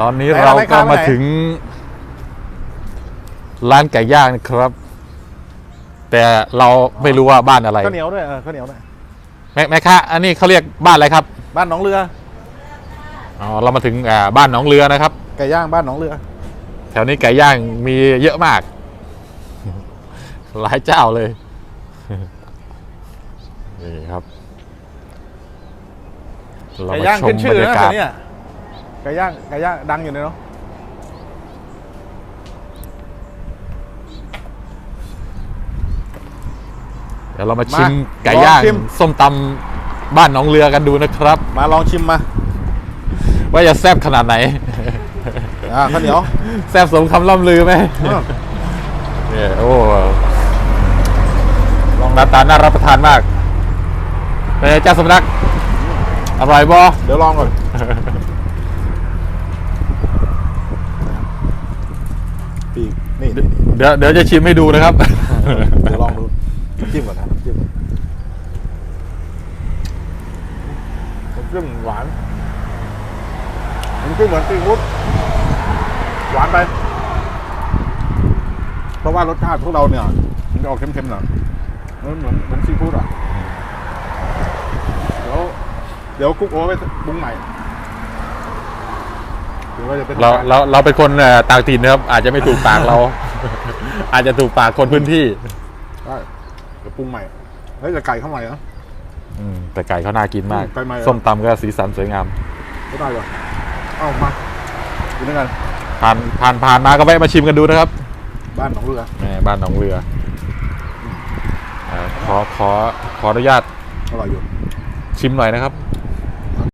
ตอนนี้ไหนเราอะไรก็ข้ามไปมาไหนถึง ร้านไก่ย่างนะครับ แต่เราไม่รู้ว่าบ้านอะไรข้าวเหนียวด้วยเออข้าวเหนียวด้วยแม่แม่ค้าอันนี้เขาเรียกบ้านอะไรครับ บ้านหนองเรืออ๋อเรามาถึงอ่าบ้านหนองเรือนะครับ ไก่ย่างบ้านหนองเรือ แถวนี้ไก่ย่างมีเยอะมาก หลายเจ้าเลยนี่ครับ เรไก่มย่างชมขึ้นชื่อบรรนะยากาแถศวเนี้ย ไก่ย่างไก่ย่างดังอยู่เลยเนาะเดี๋ยวเรามาชิมไก่ย่างส้มตำบ้านหนองเรือกันดูนะครับ มาลองชิมมา ว่าจะแซ่บขนาดไหนอ่าข้าวเหนียวแซ่บสมคำล่ำลือไหมเออเนี่ยโอ้หน้าตาน่ารับประทานมากเป็นไงเจ้าสำนักอร่อยบ่เดี๋ยวลองก่อนปีกนี่นี่นี่ เดี๋ยวเดี๋ยวจะชิมให้ดูนะครับ เดี๋ยวลองดูน้ำจิ้มก่อนนะน้ำจิ้มน้ำจิ้มหวานน้ำจิ้มเหมือนซีฟู้ดหวานไป เพราะว่ารสชาติพวกเราเนี่ย มันจะออกเค็มๆหน่อยเหมือนเหมือนเหมือนซีฟู้ดอะ เดี๋ยวเดี๋ยวกุ๊กโอ้ไปปรุงใหม่ รือว่าจะเป็นเราเราเราเป็นคนเอ่อต่างถิ่นนะครับ อาจจะไม่ถูกปากเรา อาจจะถูกปากคนพื้นที่ได้เดี๋ยวปรุงใหม่เฮ้ยแต่ไก่เข้าใหม่นะ อืมแต่ไก่เขาน่ากินมากอืมไก่ใหม่เหรอส้มตำก็สีสันสวยงามไม่ได้หรอเอามาดูด้วยกันผ่านผ่านผ่านมาก็แวะมาชิมกันดูนะครับบ้านหนองเรือแหม่บ้านหนองเรืออ่าขอขอขออนุญาตอร่อยอยู่ชิมหน่อยนะครับ